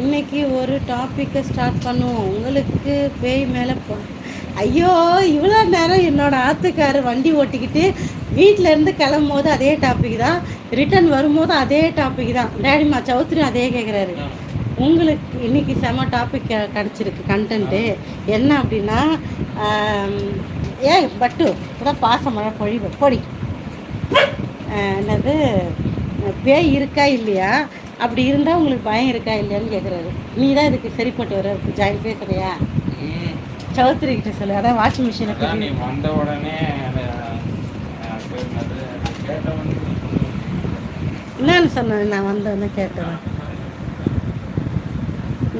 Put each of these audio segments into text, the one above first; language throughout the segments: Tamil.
இன்னைக்கு ஒரு டாப்பிக்கை ஸ்டார்ட் பண்ணுவோம். உங்களுக்கு பேய் மேலே போ ஐயோ இவ்வளோ நேரம் என்னோட ஆத்துக்காரர் வண்டி ஓட்டிக்கிட்டு வீட்டில் இருந்து கிளம்பும் போது அதே டாபிக் தான். ரிட்டர்ன் வரும்போது அதே டாபிக் தான். டேடிமா சௌத்ரி அதே கேட்குறாரு உங்களுக்கு இன்னைக்கு செம டாபிக் கிடச்சிருக்கு கண்டென்ட்டு என்ன அப்படின்னா ஏய் பட்டு இப்போதான் பாச மழை பொழிவு. பொடி. என்னது பேய் இருக்கா இல்லையா? அப்படி இருந்தால் உங்களுக்கு பயம் இருக்கா இல்லையான்னு கேட்குறாரு நீ தான் இதுக்கு சரிப்பட்டு வர ஜாயின் பேசுறியா. சௌத்ரி கிட்ட சொல்லு. அதான் வாஷிங் மிஷினை நீ வந்த உடனே. என்னன்னு சொன்னேன் நான் வந்தோடனே கேட்டேன்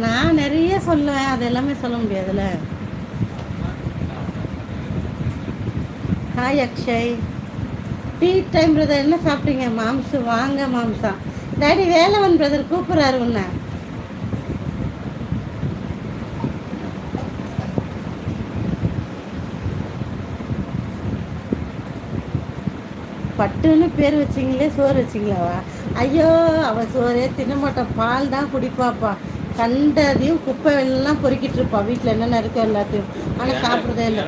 நான் நிறைய சொல்லுவேன். அது எல்லாமே சொல்ல முடியாதுல்ல. Hi Akshay tea time brother என்ன சாப்பிட்டீங்க? மாம்சு வாங்க மாம்சா டாடி வேலவன் பிரதர் கூப்பிட்றாரு உன்னை. பட்டுன்னு பேர் வச்சிங்களே சோறு வச்சிங்களாவா? ஐயோ அவ சோறே தின்ன மாட்டான் பால் தான் குடிப்பாப்பா. கண்டதையும் குப்பை எல்லாம் பொறுக்கிட்டு இருப்பா. வீட்டில் என்னென்ன இருக்கோ எல்லாத்தையும். ஆனால் சாப்பிட்றதே இல்லை.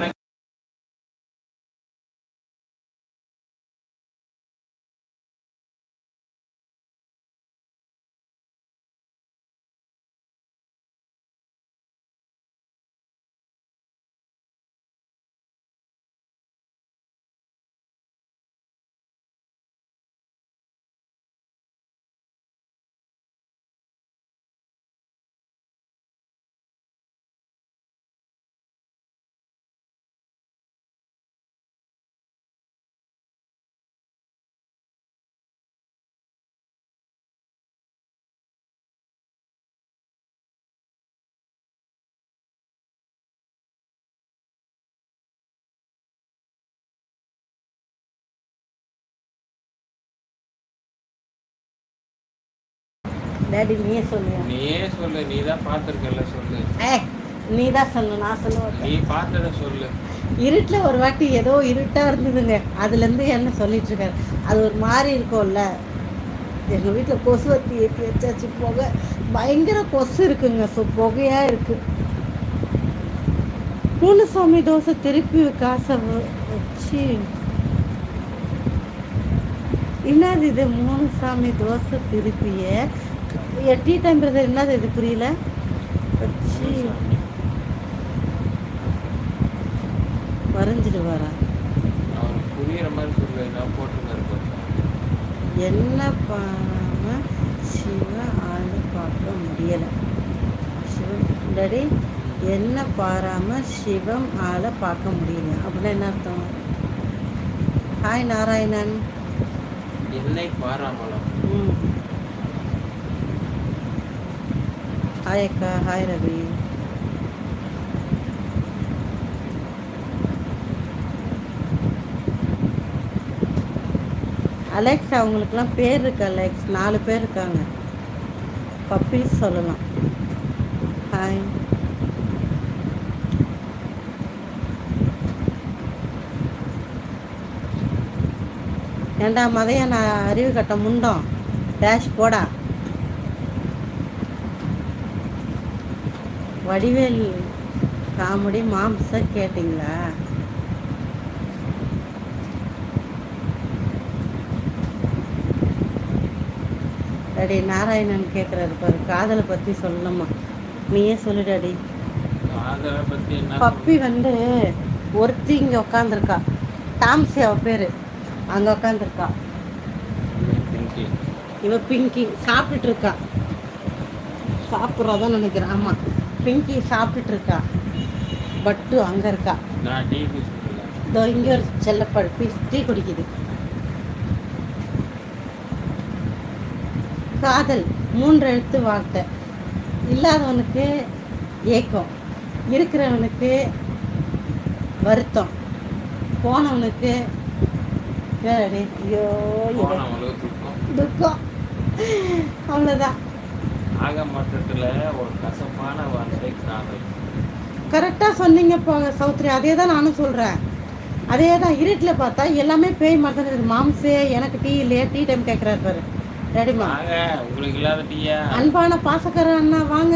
டேடி நீயே சொல்லுவேன் நீயே சொல்லு நீ தான் பார்த்துருக்கல சொல்லு ஏ நீ தான் சொல்லு நான் சொல்லுவேன் நீ பார்த்தத சொல்லு. இருட்டில் ஒரு வாட்டி ஏதோ இருட்டாக இருந்ததுங்க. அதுலேருந்து என்ன சொல்லிட்டு இருக்காரு? அது ஒரு மாதிரி இருக்கும்ல. எங்கள் வீட்டில் கொசு வத்தி ஏற்றி வச்சாச்சு புகை. பயங்கர கொசு இருக்குங்க. ஸோ புகையாக இருக்கு. மூணு சாமி தோசை திருப்பி காசை வச்சு. என்னது இது? மூணு சாமி தோசை திருப்பிய டீ டைம் பிரதர் என்னது இது? புரியல. வரைஞ்சிட்டு வரா அவனுக்கு புரியுற மாதிரி சொல்லு நான் போட்டுருக்காரு பாரு. என்ன பண்ணாம சிவ ஆளு பார்க்க முடியல. சிவம் டாடி என்ன பாராம சிவம் ஆளை பார்க்க முடியல? அப்படின்னா என்ன அர்த்தம்? ஹாய் நாராயணன். என்னை பாராமலம் ம். ஹாய் அக்கா ஹாய் ரவி அலெக்ஸ் அவங்களுக்குலாம் பேர் இருக்கு அலெக்ஸ் நாலு பேர் இருக்காங்க. பப்பீஸ் சொல்லலாம். ஹாய் ஏண்டா மதைய நான் அறிவு கட்ட முண்டோம்? டேஷ் போடா. வடிவேல் காமெடி மாம்ச கேட்டிங்களா? டாடி நாராயணன் கேட்குறாரு பாரு காதலை பற்றி சொல்லணுமா? நீயே சொல்லு டாடி காதலை பத்தி என்ன பப்பி வந்து ஒருத்தி இங்கே உட்காந்துருக்கா டாம்சி அவ பேர். அங்கே உட்காந்துருக்கா பிங்கி. இவ பிங்கி சாப்பிட்டுட்டு இருக்கா. சாப்பிட்றதான் நினைக்கிறேன். ஆமாம் பிங்கி சாப்பிட்டுட்டு இருக்கா பட்டு அங்கே இருக்கா. இதோ இங்கே ஒரு செல்லப்பாடு பீஸ் டீ குடிக்குது. காதல் மூன்று எழுத்து வார்த்தை. இல்லாதவனுக்கு ஏக்கம். இருக்கிறவனுக்கு வருத்தம். போனவனுக்கு ஐயோ துக்கம். அவ்வளோதான் ஆக மொத்தத்துல ஒரு கசப்பான வார்த்தை காதல் கரெக்டாக சொன்னீங்க போங்க சௌத்ரி. அதே தான் நானும் சொல்கிறேன் அதே தான் இருட்டில் பார்த்தா எல்லாமே பேய் மாதிரி தான் இருக்குது. மாம்சே எனக்கு டீ இல்லையா டீ டைம் கேட்குறாரு பாரு. ரெடிமா உங்களுக்கு இல்லாத டீயா? அன்பான பாசக்கார அண்ணா வாங்க.